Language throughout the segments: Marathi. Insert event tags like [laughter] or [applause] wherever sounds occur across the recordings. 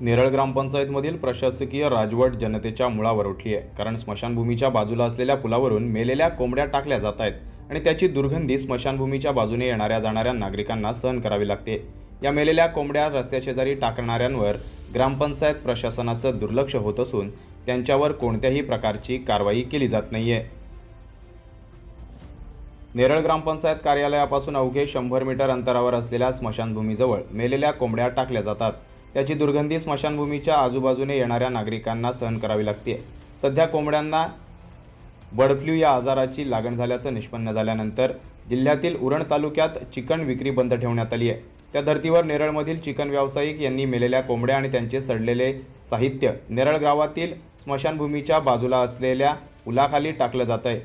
नेरळ ग्रामपंचायतमधील प्रशासकीय राजवट जनतेच्या मुळावर उठली आहे. कारण स्मशानभूमीच्या बाजूला असलेल्या पुलावरून मेलेल्या कोंबड्या टाकल्या जात आहेत आणि त्याची दुर्गंधी स्मशानभूमीच्या बाजूने येणाऱ्या जाणाऱ्या नागरिकांना सहन करावी लागते. या मेलेल्या कोंबड्या रस्त्याशेजारी टाकणाऱ्यांवर ग्रामपंचायत प्रशासनाचं दुर्लक्ष होत असून त्यांच्यावर कोणत्याही प्रकारची कारवाई केली जात नाहीये. नेरळ ग्रामपंचायत कार्यालयापासून अवघे शंभर मीटर अंतरावर असलेल्या स्मशानभूमीजवळ मेलेल्या कोंबड्या टाकल्या जातात. त्याची दुर्गंधी स्मशानभूमीच्या आजूबाजूने येणाऱ्या नागरिकांना सहन करावी लागते. सध्या कोंबड्यांना बर्ड फ्लू या आजाराची लागण झाल्याचं निष्पन्न झाल्यानंतर जिल्ह्यातील उरण तालुक्यात चिकन विक्री बंद ठेवण्यात आली आहे. त्या धर्तीवर नेरळमधील चिकन व्यावसायिक यांनी मेलेल्या कोंबड्या आणि त्यांचे सडलेले साहित्य नेरळ गावातील स्मशानभूमीच्या बाजूला असलेल्या पुलाखाली टाकलं जात आहे.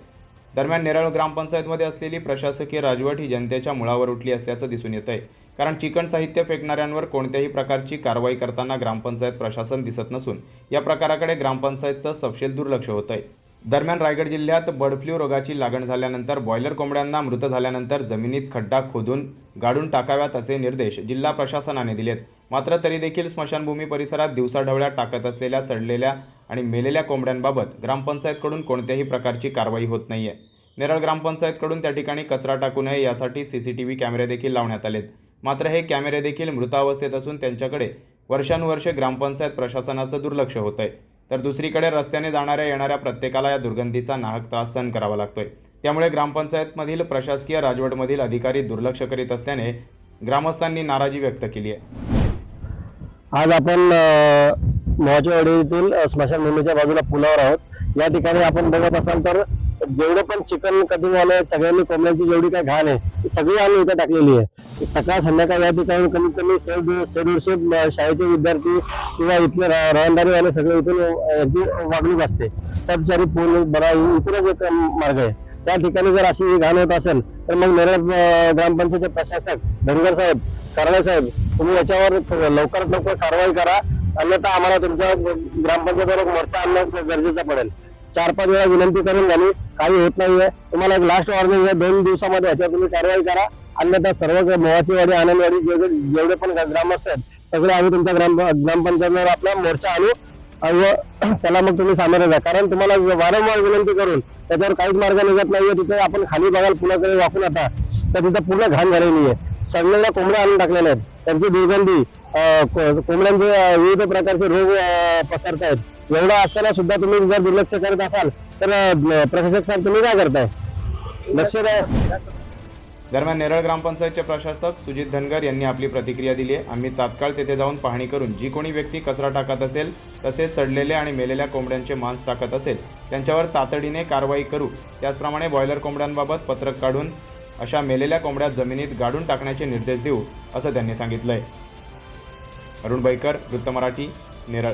दरम्यान नेरळ ग्रामपंचायतमध्ये असलेली प्रशासकीय राजवट ही जनतेच्या मुळावर उठली असल्याचं दिसून येत आहे कारण चिकन साहित्य फेकणाऱ्यांवर कोणत्याही प्रकारची कारवाई करताना ग्रामपंचायत प्रशासन दिसत नसून या प्रकाराकडे ग्रामपंचायतचं सपशेल दुर्लक्ष होत आहे दरम्यान रायगड जिल्ह्यात बर्ड फ्लू रोगाची लागण झाल्यानंतर बॉयलर कोंबड्यांना मृत झाल्यानंतर जमिनीत खड्डा खोदून गाडून टाकाव्यात असे निर्देश जिल्हा प्रशासनाने दिलेत. मात्र तरी देखील स्मशानभूमी परिसरात दिवसाढवळ्या टाकत असलेल्या सडलेल्या आणि मेलेल्या कोंबड्यांबाबत ग्रामपंचायतकडून कोणत्याही प्रकारची कारवाई होत नाही आहे नेरळ ग्रामपंचायतकडून त्या ठिकाणी कचरा टाकू नये यासाठी सी सी टी व्ही कॅमेरे देखील लावण्यात आलेत. मात्र हे कॅमेरे देखील मृतावस्थेत असून त्यांच्याकडे वर्षानुवर्षे ग्रामपंचायत प्रशासनाचं दुर्लक्ष होत आहे तर दुसरीकडे रस्त्याने जाणाऱ्या येणाऱ्या प्रत्येकाला या दुर्गंधीचा नाहक त्रास सहन करावा लागतोय. त्यामुळे ग्रामपंचायतमधील प्रशासकीय राजवटमधील अधिकारी दुर्लक्ष करीत असल्याने ग्रामस्थांनी नाराजी व्यक्त केली आहे. आज आपण अ, येथील स्मशानभूमीच्या बाजूला पुलावर आहोत. या ठिकाणी आपण बघत असाल तर जेवढं पण चिकन कटिंग आलंय सगळ्यांनी कोंबड्यांची जेवढी काय घाण आहे ती सगळी आम्ही इथं टाकलेली आहे. सकाळ संध्याकाळ या ठिकाणी कमीत कमी शे दीडशे शाळेचे विद्यार्थी किंवा इथले रहदारी वाले सगळे इथून याची वागणूक असते. त्यासाठी पूर्ण बरा इथूनच एक मार्ग आहे. त्या ठिकाणी जर अशी घाण होत असेल तर मग नेरळ अ, ग्रामपंचायतचे प्रशासक धनगर साहेब कराळे साहेब तुम्ही याच्यावर लवकरात लवकर कारवाई करा. अन्यथा आम्हाला तुमच्या ग्रामपंचायतीवर मोर्चा आणणं गरजेचं पडेल. चार पाच वेळा विनंती करून झाली काही होत नाहीये. तुम्हाला एक लास्ट वॉर्निंग आहे. दोन दिवसामध्ये याच्यावर तुम्ही कारवाई करा. अन्यथा सर्व मोहाची वाडी आनंदवाडी जेवढे जेवढे पण ग्रामस्थ आहेत सगळे आम्ही तुमच्या ग्राम ग्रामपंचायतीवर आपला मोर्चा आणू. [clears throat] त्याला मग तुम्ही सामोरे जा. कारण तुम्हाला वारंवार विनंती करून त्याच्यावर काहीच मार्ग निघत नाहीये. तिथे आपण खाली बघाल पुलाकडे वाकून आता तर तिथे पूर्ण घाण झालेली आहे. सगळ्यांना कोंबड्या आणून टाकलेल्या आहेत. त्यांची दुर्गंधी को- कोंबड्यांचे विविध प्रकारचे रोग पसरत आहेत एवढं असताना सुद्धा तुम्ही जर दुर्लक्ष करत असाल तर प्रशासक साहेब तुम्ही काय करताय? लक्ष द्या. दरम्यान नेरळ ग्रामपंचायतचे प्रशासक सुजित धनगर यांनी आपली प्रतिक्रिया दिली आहे. आम्ही तात्काळ तेथे जाऊन पाहणी करून जी कोणी व्यक्ती कचरा टाकत असेल तसेच सडलेले आणि मेलेल्या कोंबड्यांचे मांस टाकत असेल त्यांच्यावर तातडीने कारवाई करू. त्याचप्रमाणे बॉयलर कोंबड्यांबाबत पत्रक काढून अशा मेलेल्या कोंबड्या जमिनीत गाडून टाकण्याचे निर्देश देऊ असं त्यांनी सांगितलंय. अरुण बैकर वृत्त मराठी नेरळ.